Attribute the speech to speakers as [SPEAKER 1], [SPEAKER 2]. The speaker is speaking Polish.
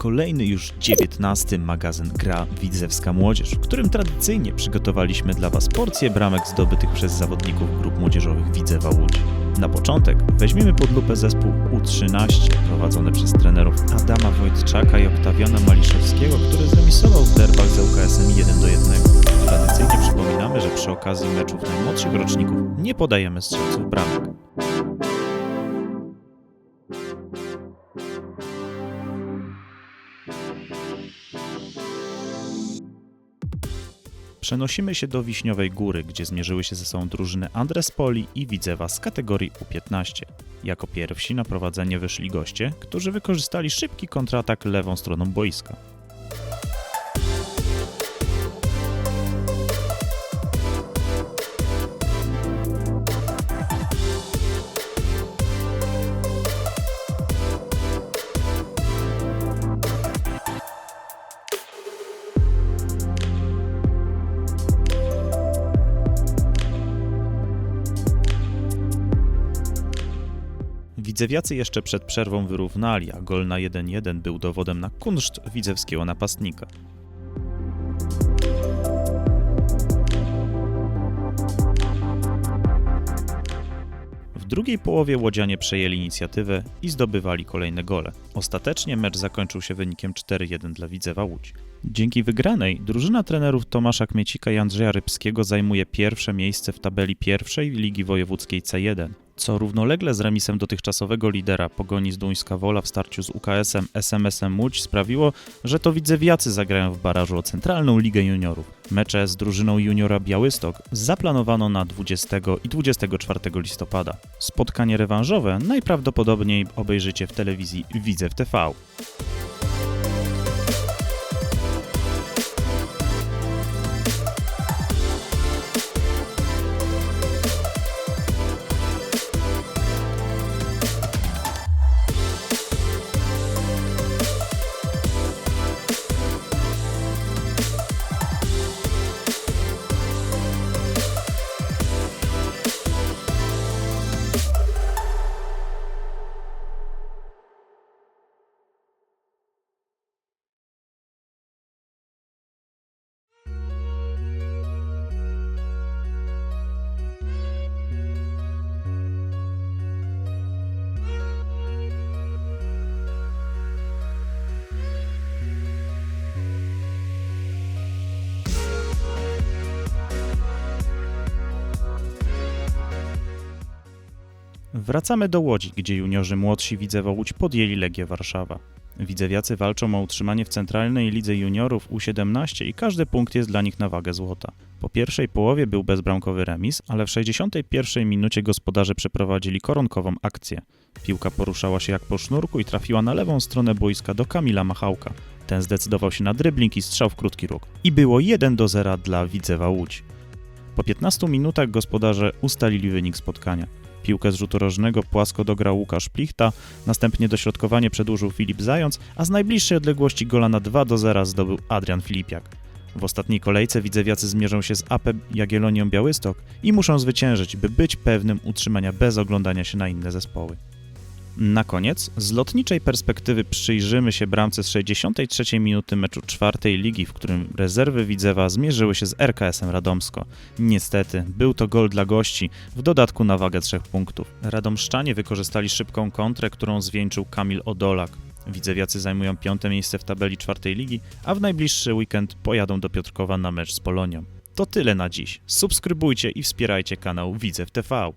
[SPEAKER 1] kolejny już 19 magazyn Gra Widzewska Młodzież, w którym tradycyjnie przygotowaliśmy dla Was porcję bramek zdobytych przez zawodników grup młodzieżowych Widzewa Łódź. Na początek weźmiemy pod lupę zespół U13 prowadzony przez trenerów Adama Wojtczaka i Oktawiana Maliszewskiego, który zremisował w derbach z ŁKS-em 1 do 1. Tradycyjnie przypominamy, że przy okazji meczów najmłodszych roczników nie podajemy strzelców bramek. Przenosimy się do Wiśniowej Góry, gdzie zmierzyły się ze sobą drużyny Andres Poli i Widzewa z kategorii U15. Jako pierwsi na prowadzenie wyszli goście, którzy wykorzystali szybki kontratak lewą stroną boiska. Widzewiacy jeszcze przed przerwą wyrównali, a gol na 1-1 był dowodem na kunszt widzewskiego napastnika. W drugiej połowie Łodzianie przejęli inicjatywę i zdobywali kolejne gole. Ostatecznie mecz zakończył się wynikiem 4-1 dla Widzewa Łódź. Dzięki wygranej drużyna trenerów Tomasza Kmiecika i Andrzeja Rybskiego zajmuje pierwsze miejsce w tabeli pierwszej Ligi Wojewódzkiej C1, co równolegle z remisem dotychczasowego lidera Pogoni z Duńska Wola w starciu z UKS-em SMS-em Łódź sprawiło, że to widzewiacy zagrają w barażu o Centralną Ligę Juniorów. Mecze z drużyną juniora Białystok zaplanowano na 20 i 24 listopada. Spotkanie rewanżowe najprawdopodobniej obejrzycie w telewizji Widzew TV. Wracamy do Łodzi, gdzie juniorzy młodsi Widzewa Łódź podjęli Legię Warszawa. Widzewiacy walczą o utrzymanie w centralnej lidze juniorów U17 i każdy punkt jest dla nich na wagę złota. Po pierwszej połowie był bezbramkowy remis, ale w 61 minucie gospodarze przeprowadzili koronkową akcję. Piłka poruszała się jak po sznurku i trafiła na lewą stronę boiska do Kamila Machałka. Ten zdecydował się na dribbling i strzał w krótki róg. I było 1 do 0 dla Widzewa Łódź. Po 15 minutach gospodarze ustalili wynik spotkania. Piłkę z rzutu rożnego płasko dograł Łukasz Plichta, następnie dośrodkowanie przedłużył Filip Zając, a z najbliższej odległości gola na 2 do 0 zdobył Adrian Filipiak. W ostatniej kolejce widzewiacy zmierzą się z AP Jagiellonią Białystok i muszą zwyciężyć, by być pewnym utrzymania bez oglądania się na inne zespoły. Na koniec, z lotniczej perspektywy przyjrzymy się bramce z 63 minuty meczu czwartej ligi, w którym rezerwy Widzewa zmierzyły się z RKS-em Radomsko. Niestety, był to gol dla gości, w dodatku na wagę trzech punktów. Radomszczanie wykorzystali szybką kontrę, którą zwieńczył Kamil Odolak. Widzewiacy zajmują piąte miejsce w tabeli czwartej ligi, a w najbliższy weekend pojadą do Piotrkowa na mecz z Polonią. To tyle na dziś. Subskrybujcie i wspierajcie kanał Widzew TV.